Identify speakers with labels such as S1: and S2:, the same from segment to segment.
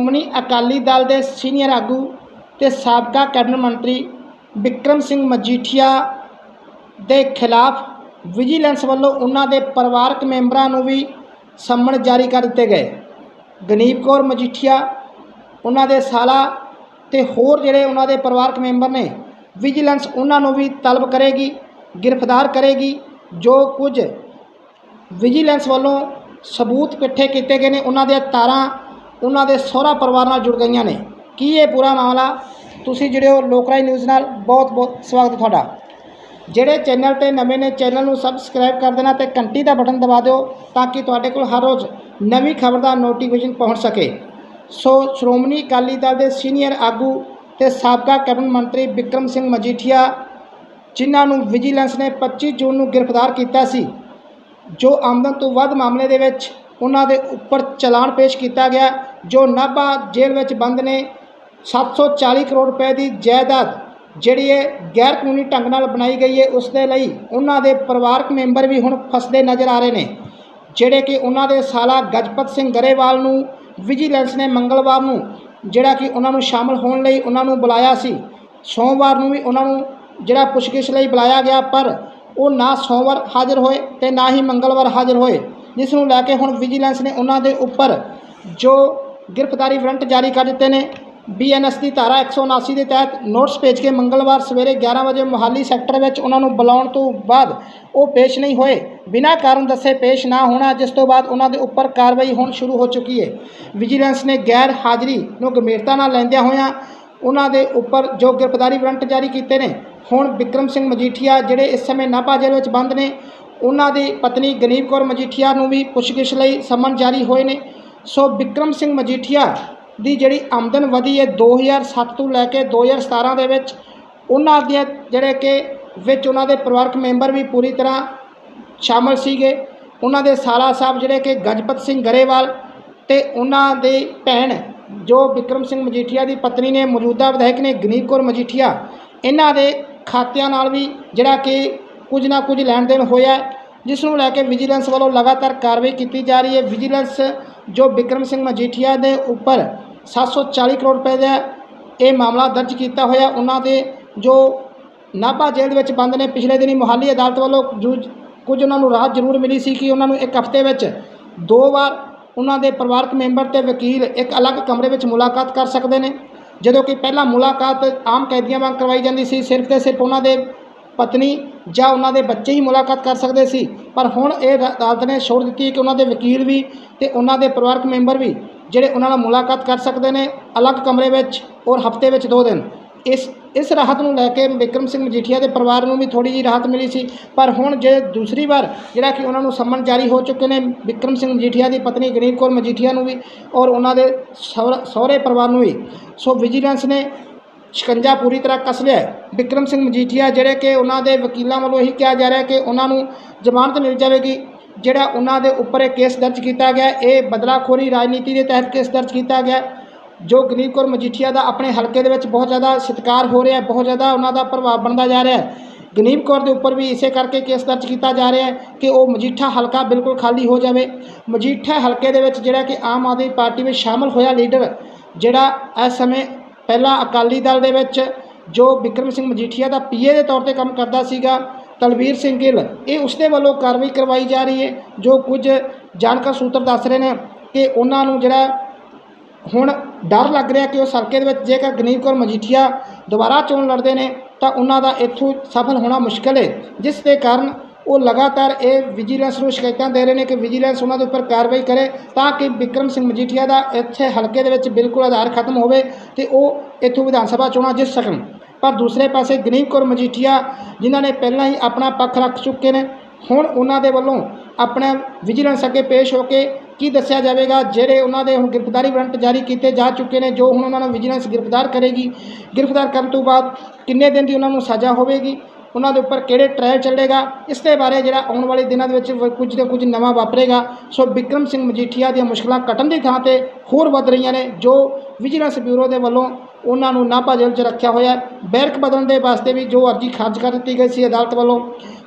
S1: ਸ਼੍ਰੋਮਣੀ ਅਕਾਲੀ ਦਲ ਦੇ ਸੀਨੀਅਰ ਆਗੂ ਤੇ ਸਾਬਕਾ ਕੈਬਨਿਟ ਮੰਤਰੀ ਵਿਕਰਮ ਸਿੰਘ ਮਜੀਠੀਆ ਦੇ ਖਿਲਾਫ ਵਿਜੀਲੈਂਸ ਵੱਲੋਂ ਉਹਨਾਂ ਦੇ ਪਰਿਵਾਰਕ ਮੈਂਬਰਾਂ ਨੂੰ ਵੀ ਸੰਮਣ ਜਾਰੀ ਕਰ ਦਿੱਤੇ ਗਏ। ਗਨੀਪ ਕੌਰ ਮਜੀਠੀਆ, ਉਹਨਾਂ ਦੇ ਸਾਲਾ ਤੇ ਹੋਰ ਜਿਹੜੇ ਉਹਨਾਂ ਦੇ ਪਰਿਵਾਰਕ ਮੈਂਬਰ ਨੇ, ਵਿਜੀਲੈਂਸ ਉਹਨਾਂ ਨੂੰ ਵੀ ਤਲਬ ਕਰੇਗੀ, ਗ੍ਰਿਫਤਾਰ ਕਰੇਗੀ, ਜੋ ਕੁਝ ਵਿਜੀਲੈਂਸ ਵੱਲੋਂ ਸਬੂਤ ਇਕੱਠੇ ਕੀਤੇ ਗਏ ਨੇ, ਉਹਨਾਂ ਦੀਆਂ ਤਾਰਾਂ ਉਹਨਾਂ ਦੇ ਸਹੁਰਾ ਪਰਿਵਾਰ ਨਾਲ ਜੁੜ ਗਈਆਂ ਨੇ। ਕੀ ਇਹ ਪੂਰਾ ਮਾਮਲਾ? ਤੁਸੀਂ ਜਿਹੜੇ ਹੋ ਲੋਕਰਾਈ ਨਿਊਜ਼ ਨਾਲ। ਬਹੁਤ ਬਹੁਤ ਸਵਾਗਤ ਤੁਹਾਡਾ। ਜਿਹੜੇ ਚੈਨਲ ਤੇ ਨਵੇਂ ਨੇ, ਚੈਨਲ ਨੂੰ ਸਬਸਕ੍ਰਾਈਬ ਕਰ ਦੇਣਾ ਤੇ ਘੰਟੀ ਦਾ ਬਟਨ ਦਬਾ ਦਿਓ ਤਾਂ ਕਿ ਤੁਹਾਡੇ ਕੋਲ ਹਰ ਰੋਜ਼ ਨਵੀਂ ਖਬਰ ਦਾ ਨੋਟੀਫਿਕੇਸ਼ਨ ਪਹੁੰਚ ਸਕੇ। ਸੋ ਸ਼੍ਰੋਮਣੀ ਅਕਾਲੀ ਦਲ ਦੇ ਸੀਨੀਅਰ ਆਗੂ ਤੇ ਸਾਬਕਾ ਕੈਬਨਿਟ ਮੰਤਰੀ ਵਿਕਰਮ ਸਿੰਘ ਮਜੀਠੀਆ, ਜਿਨ੍ਹਾਂ ਨੂੰ ਵਿਜੀਲੈਂਸ ਨੇ 25 ਜੂਨ ਨੂੰ ਗ੍ਰਿਫਤਾਰ ਕੀਤਾ ਸੀ, ਜੋ ਆਮਦਨ ਤੋਂ ਵੱਧ ਮਾਮਲੇ ਦੇ ਵਿੱਚ ਉਹਨਾਂ ਦੇ ਉੱਪਰ ਚਲਾਨ ਪੇਸ਼ ਕੀਤਾ ਗਿਆ। ਜੋ ਨਾਭਾ ਜੇਲ੍ਹ ਵਿੱਚ ਬੰਦ ਨੇ 740 ਕਰੋੜ ਰੁਪਏ ਦੀ ਜਾਇਦਾਦ ਜਿਹੜੀ ਹੈ ਗੈਰ ਕਾਨੂੰਨੀ ਢੰਗ ਨਾਲ ਬਣਾਈ ਗਈ ਹੈ, ਉਸ ਦੇ ਲਈ ਉਹਨਾਂ ਦੇ ਪਰਿਵਾਰਕ ਮੈਂਬਰ ਵੀ ਹੁਣ ਫਸਦੇ ਨਜ਼ਰ ਆ ਰਹੇ ਨੇ, ਜਿਹੜੇ ਕਿ ਉਹਨਾਂ ਦੇ ਸਾਲਾ ਗਜਪਤ ਸਿੰਘ ਗਰੇਵਾਲ ਨੂੰ, ਵਿਜੀਲੈਂਸ ਨੇ ਮੰਗਲਵਾਰ ਨੂੰ ਜਿਹੜਾ ਕਿ ਉਹਨਾਂ ਨੂੰ ਸ਼ਾਮਲ ਹੋਣ ਲਈ ਉਹਨਾਂ ਨੂੰ ਬੁਲਾਇਆ ਸੀ, ਸੋਮਵਾਰ ਨੂੰ ਵੀ ਉਹਨਾਂ ਨੂੰ ਜਿਹੜਾ ਪੁੱਛਗਿੱਛ ਲਈ ਬੁਲਾਇਆ ਗਿਆ, ਪਰ ਉਹ ਨਾ ਸੋਮਵਾਰ ਹਾਜ਼ਰ ਹੋਏ ਤੇ ਨਾ ਹੀ ਮੰਗਲਵਾਰ ਹਾਜ਼ਰ ਹੋਏ, ਜਿਸ ਨੂੰ ਲੈ ਕੇ ਹੁਣ ਵਿਜੀਲੈਂਸ ਨੇ ਉਹਨਾਂ ਦੇ ਉੱਪਰ ਜੋ ਗ੍ਰਿਫਤਾਰੀ ਵਾਰੰਟ ਜਾਰੀ ਕਰ ਦਿੱਤੇ ਨੇ। ਬੀਐਨਐਸ ਦੀ ਧਾਰਾ 179 ਦੇ ਤਹਿਤ ਨੋਟਿਸ ਭੇਜ ਕੇ ਮੰਗਲਵਾਰ ਸਵੇਰੇ 11 ਵਜੇ ਮੁਹਾਲੀ ਸੈਕਟਰ ਵਿੱਚ ਉਹਨਾਂ ਨੂੰ ਬੁਲਾਉਣ ਤੋਂ ਬਾਅਦ ਉਹ ਪੇਸ਼ ਨਹੀਂ ਹੋਏ। ਬਿਨਾਂ ਕਾਰਨ ਦੱਸੇ ਪੇਸ਼ ਨਾ ਹੋਣਾ, ਜਿਸ ਤੋਂ ਬਾਅਦ ਉਹਨਾਂ ਦੇ ਉੱਪਰ ਕਾਰਵਾਈ ਹੁਣ ਸ਼ੁਰੂ ਹੋ ਚੁੱਕੀ ਹੈ। ਵਿਜੀਲੈਂਸ ਨੇ ਗੈਰ ਹਾਜ਼ਰੀ ਨੂੰ ਗੰਭੀਰਤਾ ਨਾਲ ਲੈਂਦਿਆਂ ਹੋਇਆਂ ਉਹਨਾਂ ਦੇ ਉੱਪਰ ਜੋ ਗ੍ਰਿਫਤਾਰੀ ਵਾਰੰਟ ਜਾਰੀ ਕੀਤੇ ਨੇ, ਹੁਣ ਵਿਕਰਮ ਸਿੰਘ ਮਜੀਠੀਆ ਜਿਹੜੇ ਇਸ ਸਮੇਂ ਨਾਭਾ ਜੇਲ੍ਹ ਵਿੱਚ ਬੰਦ ਨੇ, ਉਹਨਾਂ ਦੀ ਪਤਨੀ ਗਨੀਪ ਕੌਰ ਮਜੀਠੀਆ ਨੂੰ ਵੀ ਪੁੱਛਗਿੱਛ ਲਈ ਸਮਨ ਜਾਰੀ ਹੋਏ ਨੇ। ਸੋ ਵਿਕਰਮ ਸਿੰਘ ਮਜੀਠੀਆ ਦੀ ਜਿਹੜੀ ਆਮਦਨ ਵਧੀ ਹੈ 2007 ਤੋਂ ਲੈ ਕੇ 2017 ਦੇ ਵਿੱਚ, ਉਹਨਾਂ ਦੇ ਜਿਹੜੇ ਕਿ ਵਿੱਚ ਉਹਨਾਂ ਦੇ ਪਰਿਵਾਰਕ ਮੈਂਬਰ ਵੀ ਪੂਰੀ ਤਰ੍ਹਾਂ ਸ਼ਾਮਲ ਸੀਗੇ। ਉਹਨਾਂ ਦੇ ਸਾਲਾ ਸਾਹਿਬ ਜਿਹੜੇ ਕਿ ਗਜਪਤ ਸਿੰਘ ਗਰੇਵਾਲ ਤੇ ਉਹਨਾਂ ਦੇ ਭੈਣ ਜੋ ਵਿਕਰਮ ਸਿੰਘ ਮਜੀਠੀਆ ਦੀ ਪਤਨੀ ਨੇ, ਮੌਜੂਦਾ ਵਿਧਾਇਕ ਨੇ ਗਨੀਤ ਕੌਰ ਮਜੀਠੀਆ, ਇਹਨਾਂ ਦੇ ਖਾਤਿਆਂ ਨਾਲ ਵੀ ਜਿਹੜਾ ਕਿ ਕੁਝ ਨਾ ਕੁਝ ਲੈਣ ਦੇਣ ਹੋਇਆ ਜਿਸ ਨੂੰ ਲੈ ਕੇ ਵਿਜੀਲੈਂਸ ਵੱਲੋਂ ਲਗਾਤਾਰ ਕਾਰਵਾਈ ਕੀਤੀ ਜਾ ਰਹੀ ਹੈ। ਵਿਜੀਲੈਂਸ ਜੋ ਵਿਕਰਮ ਸਿੰਘ ਮਜੀਠੀਆ ਦੇ ਉੱਪਰ 740 ਕਰੋੜ ਰੁਪਏ ਦਾ ਇਹ ਮਾਮਲਾ ਦਰਜ ਕੀਤਾ ਹੋਇਆ ਉਹਨਾਂ ਦੇ ਜੋ ਨਾਭਾ ਜੇਲ੍ਹ ਦੇ ਵਿੱਚ ਬੰਦ ਨੇ ਪਿਛਲੇ ਦਿਨੀ ਮੁਹਾਲੀ ਅਦਾਲਤ ਵੱਲੋਂ ਜੋ ਕੁਝ ਉਹਨਾਂ ਨੂੰ ਰਾਹਤ ਜ਼ਰੂਰ ਮਿਲੀ ਸੀ ਕਿ ਉਹਨਾਂ ਨੂੰ ਇੱਕ ਹਫ਼ਤੇ ਵਿੱਚ ਦੋ ਵਾਰ ਉਹਨਾਂ ਦੇ ਪਰਿਵਾਰਕ ਮੈਂਬਰ ਤੇ ਵਕੀਲ ਇੱਕ ਅਲੱਗ ਕਮਰੇ ਵਿੱਚ ਮੁਲਾਕਾਤ ਕਰ ਸਕਦੇ ਨੇ ਜਦੋਂ ਕਿ ਪਹਿਲਾਂ ਮੁਲਾਕਾਤ ਆਮ ਕੈਦੀਆਂ ਵਾਂਗ ਕਰਵਾਈ ਜਾਂਦੀ ਸੀ ਸਿਰਫ ਤੇ ਸਿਰਫ ਉਹਨਾਂ ਦੇ ਪਤਨੀ ਜਾਂ ਉਹਨਾਂ ਦੇ ਬੱਚੇ ਹੀ ਮੁਲਾਕਾਤ ਕਰ ਸਕਦੇ ਸੀ। ਪਰ ਹੁਣ ਇਹ ਅਦਾਲਤ ਨੇ ਛੋੜ ਦਿੱਤੀ ਕਿ ਉਹਨਾਂ ਦੇ ਵਕੀਲ ਵੀ ਤੇ ਉਹਨਾਂ ਦੇ ਪਰਿਵਾਰਕ ਮੈਂਬਰ ਵੀ ਜਿਹੜੇ ਉਹਨਾਂ ਨਾਲ ਮੁਲਾਕਾਤ ਕਰ ਸਕਦੇ ਨੇ ਅਲੱਗ ਕਮਰੇ ਵਿੱਚ ਔਰ ਹਫ਼ਤੇ ਵਿੱਚ ਦੋ ਦਿਨ। ਇਸ ਇਸ ਰਾਹਤ ਨੂੰ ਲੈ ਕੇ ਵਿਕਰਮ ਸਿੰਘ ਮਜੀਠੀਆ ਦੇ ਪਰਿਵਾਰ ਨੂੰ ਵੀ ਥੋੜੀ ਜਿਹੀ ਰਾਹਤ ਮਿਲੀ ਸੀ। ਪਰ ਹੁਣ ਜੇ ਦੂਸਰੀ ਵਾਰ ਜਿਹੜਾ ਕਿ ਉਹਨਾਂ ਨੂੰ ਸੰਮਨ ਜਾਰੀ ਹੋ ਚੁੱਕੇ ਨੇ ਵਿਕਰਮ ਸਿੰਘ ਮਜੀਠੀਆ ਦੀ ਪਤਨੀ ਗਰੀਬ ਕੌਰ ਮਜੀਠੀਆ ਨੂੰ ਵੀ ਔਰ ਉਹਨਾਂ ਦੇ ਸਹੁਰਾ- ਸਹੁਰੇ ਪਰਿਵਾਰ ਨੂੰ ਵੀ। ਸੋ ਵਿਜੀਲੈਂਸ ਨੇ ਸ਼ਿਕੰਜਾ ਪੂਰੀ ਤਰ੍ਹਾਂ ਕੱਸ ਲਿਆ ਵਿਕਰਮ ਸਿੰਘ ਮਜੀਠੀਆ ਜਿਹੜੇ ਕਿ ਉਹਨਾਂ ਦੇ ਵਕੀਲਾਂ ਵੱਲੋਂ ਇਹੀ ਕਿਹਾ ਜਾ ਰਿਹਾ ਕਿ ਉਹਨਾਂ ਨੂੰ ਜ਼ਮਾਨਤ ਮਿਲ ਜਾਵੇਗੀ, ਜਿਹੜਾ ਉਹਨਾਂ ਦੇ ਉੱਪਰ ਇਹ ਕੇਸ ਦਰਜ ਕੀਤਾ ਗਿਆ ਇਹ ਬਦਲਾਖੋਰੀ ਰਾਜਨੀਤੀ ਦੇ ਤਹਿਤ ਕੇਸ ਦਰਜ ਕੀਤਾ ਗਿਆ ਜੋ ਗਨੀਬ ਕੌਰ ਮਜੀਠੀਆ ਦਾ ਆਪਣੇ ਹਲਕੇ ਦੇ ਵਿੱਚ ਬਹੁਤ ਜ਼ਿਆਦਾ ਸਤਿਕਾਰ ਹੋ ਰਿਹਾ ਬਹੁਤ ਜ਼ਿਆਦਾ ਉਹਨਾਂ ਦਾ ਪ੍ਰਭਾਵ ਬਣਦਾ ਜਾ ਰਿਹਾ ਹੈ। ਗਨੀਬ ਕੌਰ ਦੇ ਉੱਪਰ ਵੀ ਇਸੇ ਕਰਕੇ ਕੇਸ ਦਰਜ ਕੀਤਾ ਜਾ ਰਿਹਾ ਹੈ ਕਿ ਉਹ ਮਜੀਠਾ ਹਲਕਾ ਬਿਲਕੁਲ ਖਾਲੀ ਹੋ ਜਾਵੇ। ਮਜੀਠਾ ਹਲਕੇ ਦੇ ਵਿੱਚ ਜਿਹੜਾ ਕਿ ਆਮ ਆਦਮੀ ਪਾਰਟੀ ਵਿੱਚ ਸ਼ਾਮਲ ਹੋਇਆ ਲੀਡਰ, ਜਿਹੜਾ ਇਸ ਸਮੇਂ ਪਹਿਲਾਂ ਅਕਾਲੀ ਦਲ ਦੇ ਵਿੱਚ ਜੋ ਬਿਕਰਮ ਸਿੰਘ ਮਜੀਠੀਆ ਦਾ ਪੀਏ ਦੇ ਤੌਰ ਤੇ ਕੰਮ ਕਰਦਾ ਸੀਗਾ, ਤਲਵੀਰ ਸਿੰਘ ਗਿੱਲ, ਇਹ ਉਸਦੇ ਵੱਲੋਂ ਕਾਰਵਾਈ ਕਰਵਾਈ ਜਾ ਰਹੀ ਹੈ, ਜੋ ਕੁਝ ਜਾਣਕਾਰ ਸੂਤਰ ਦੱਸ ਰਹੇ ਨੇ ਕਿ ਉਹਨਾਂ ਨੂੰ ਜਿਹੜਾ ਹੁਣ ਡਰ ਲੱਗ ਰਿਹਾ ਕਿ ਉਹ ਹਲਕੇ ਦੇ ਵਿੱਚ ਜੇਕਰ ਗਨੀਬ ਕੌਰ ਮਜੀਠੀਆ ਦੁਬਾਰਾ ਚੋਣ ਲੜਦੇ ਨੇ, ਤਾਂ ਉਹਨਾਂ ਦਾ ਇੱਥੋਂ ਸਫਲ ਹੋਣਾ ਮੁਸ਼ਕਲ ਹੈ, ਜਿਸ ਦੇ ਕਾਰਨ ਉਹ ਲਗਾਤਾਰ ਇਹ ਵਿਜੀਲੈਂਸ ਨੂੰ ਸ਼ਿਕਾਇਤਾਂ ਦੇ ਰਹੇ ਨੇ ਕਿ ਵਿਜੀਲੈਂਸ ਉਹਨਾਂ ਦੇ ਉੱਪਰ ਕਾਰਵਾਈ ਕਰੇ ਤਾਂ ਕਿ ਵਿਕਰਮ ਸਿੰਘ ਮਜੀਠੀਆ ਦਾ ਇੱਥੇ ਹਲਕੇ ਦੇ ਵਿੱਚ ਬਿਲਕੁਲ ਆਧਾਰ ਖਤਮ ਹੋਵੇ ਤੇ ਉਹ ਇੱਥੋਂ ਵਿਧਾਨ ਸਭਾ ਚੋਣਾਂ ਜਿੱਤ ਸਕਣ। ਪਰ ਦੂਸਰੇ ਪਾਸੇ ਗਨੀਬ ਕੌਰ ਮਜੀਠੀਆ, ਜਿਨ੍ਹਾਂ ਨੇ ਪਹਿਲਾਂ ਹੀ ਆਪਣਾ ਪੱਖ ਰੱਖ ਚੁੱਕੇ ਨੇ, ਹੁਣ ਉਹਨਾਂ ਦੇ ਵੱਲੋਂ ਆਪਣਾ ਵਿਜੀਲੈਂਸ ਅੱਗੇ ਪੇਸ਼ ਹੋ ਕੇ ਕੀ ਦੱਸਿਆ ਜਾਵੇਗਾ, ਜਿਹੜੇ ਉਹਨਾਂ ਦੇ ਹੁਣ ਗ੍ਰਿਫਤਾਰੀ ਵਾਰੰਟ ਜਾਰੀ ਕੀਤੇ ਜਾ ਚੁੱਕੇ ਨੇ, ਜੋ ਹੁਣ ਉਹਨਾਂ ਨੂੰ ਵਿਜੀਲੈਂਸ ਗ੍ਰਿਫਤਾਰ ਕਰੇਗੀ। ਗ੍ਰਿਫਤਾਰ ਕਰਨ ਤੋਂ ਬਾਅਦ ਕਿੰਨੇ ਦਿਨ ਦੀ ਉਹਨਾਂ ਨੂੰ ਸਜ਼ਾ ਹੋਵੇਗੀ? ਉਹਨਾਂ ਦੇ ਉੱਪਰ ਕਿਹੜੇ ਟ੍ਰਾਇਲ ਚੱਲੇਗਾ, ਇਸ ਦੇ ਬਾਰੇ ਜਿਹੜਾ ਆਉਣ ਵਾਲੇ ਦਿਨਾਂ ਦੇ ਵਿੱਚ ਕੁਝ ਨਾ ਕੁਝ ਨਵਾਂ ਵਾਪਰੇਗਾ। ਸੋ ਬਿਕਰਮ ਸਿੰਘ ਮਜੀਠੀਆ ਦੀਆਂ ਮੁਸ਼ਕਲਾਂ ਕੱਟਣ ਦੀ ਥਾਂ ਤੇ ਹੋਰ ਵੱਧ ਰਹੀਆਂ ਨੇ, ਜੋ ਵਿਜੀਲੈਂਸ ਬਿਊਰੋ ਦੇ ਵੱਲੋਂ ਉਹਨਾਂ ਨੂੰ ਨਾਭਾ ਜੇਲ੍ਹ 'ਚ ਰੱਖਿਆ ਹੋਇਆ ਬੈਰਕ ਬਦਲਣ ਦੇ ਵਾਸਤੇ ਵੀ ਜੋ ਅਰਜ਼ੀ ਖਾਰਜ ਕਰ ਦਿੱਤੀ ਗਈ ਸੀ ਅਦਾਲਤ ਵੱਲੋਂ,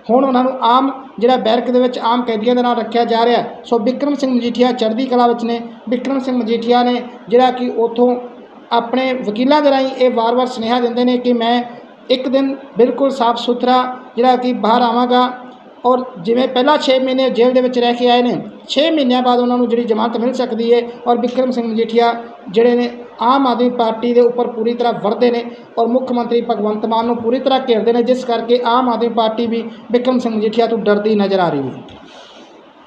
S1: ਹੁਣ ਉਹਨਾਂ ਨੂੰ ਆਮ ਜਿਹੜਾ ਬੈਰਕ ਦੇ ਵਿੱਚ ਆਮ ਕੈਦੀਆਂ ਦੇ ਨਾਲ ਰੱਖਿਆ ਜਾ ਰਿਹਾ ਸੋ ਬਿਕਰਮ ਸਿੰਘ ਮਜੀਠੀਆ ਚੜ੍ਹਦੀ ਕਲਾ ਵਿੱਚ ਨੇ। ਬਿਕਰਮ ਸਿੰਘ ਮਜੀਠੀਆ ਨੇ ਜਿਹੜਾ ਕਿ ਉਥੋਂ ਆਪਣੇ ਵਕੀਲਾਂ ਦੇ ਰਾਹੀਂ ਇਹ ਵਾਰ-ਵਾਰ ਸੁਨੇਹਾ ਦਿੰਦੇ ਨੇ ਕਿ ਮੈਂ ਇੱਕ ਦਿਨ ਬਿਲਕੁਲ ਸਾਫ਼ ਸੁਥਰਾ ਜਿਹੜਾ ਕਿ ਬਾਹਰ ਆਵਾਂਗਾ ਔਰ ਜਿਵੇਂ ਪਹਿਲਾਂ 6 ਮਹੀਨੇ ਜੇਲ੍ਹ ਦੇ ਵਿੱਚ ਰਹਿ ਕੇ ਆਏ ਨੇ 6 ਮਹੀਨਿਆਂ ਬਾਅਦ ਉਹਨਾਂ ਨੂੰ ਜਿਹੜੀ ਜ਼ਮਾਨਤ ਮਿਲ ਸਕਦੀ ਹੈ ਔਰ ਬਿਕਰਮ ਸਿੰਘ ਮਜੀਠੀਆ ਜਿਹੜੇ ਨੇ ਆਮ ਆਦਮੀ ਪਾਰਟੀ ਦੇ ਉੱਪਰ ਪੂਰੀ ਤਰ੍ਹਾਂ ਵਰਦੇ ਨੇ ਔਰ ਮੁੱਖ ਮੰਤਰੀ ਭਗਵੰਤ ਮਾਨ ਨੂੰ ਪੂਰੀ ਤਰ੍ਹਾਂ ਘੇਰਦੇ ਨੇ, ਜਿਸ ਕਰਕੇ ਆਮ ਆਦਮੀ ਪਾਰਟੀ ਵੀ ਬਿਕਰਮ ਸਿੰਘ ਮਜੀਠੀਆ ਤੋਂ ਡਰਦੀ ਨਜ਼ਰ ਆ ਰਹੀ ਹੈ।